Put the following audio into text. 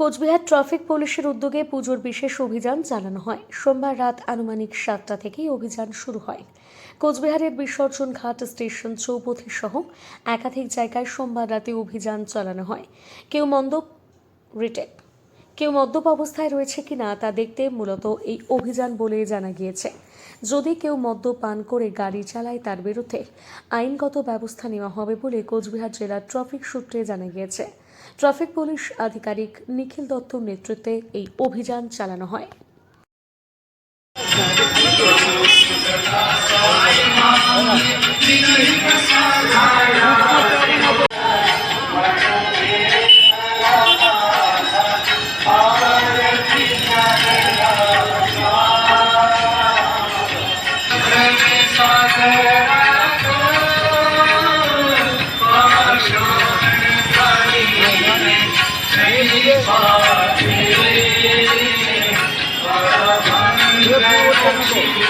Cooch Behar traffic পুলিশের উদ্যোগে পুজোর বিশেষ অভিযান চালানো হয়। সোমবার রাত আনুমানিক সাতটা থেকেই অভিযান শুরু হয়। কোচবিহারের বিসর্জন ঘাট স্টেশন চৌপথি সহ একাধিক জায়গায় সোমবার রাতে অভিযান চালানো হয়। কেউ মন্দপ রিটেক। কেউ মদ্যপ অবস্থায় রয়েছে কিনা তা দেখতে মূলত এই অভিযান বলে জানা গিয়েছে। যদি কেউ মদ্যপান করে গাড়ি চালায় তার বিরুদ্ধে আইনগত ব্যবস্থা নেওয়া হবে বলে কোচবিহার জেলার ট্রাফিক সূত্রে জানা গিয়েছে। ট্রাফিক পুলিশ আধিকারিক নিখিল দত্তর নেতৃত্বে এই অভিযান চালানো হয় Yeah. Thank you.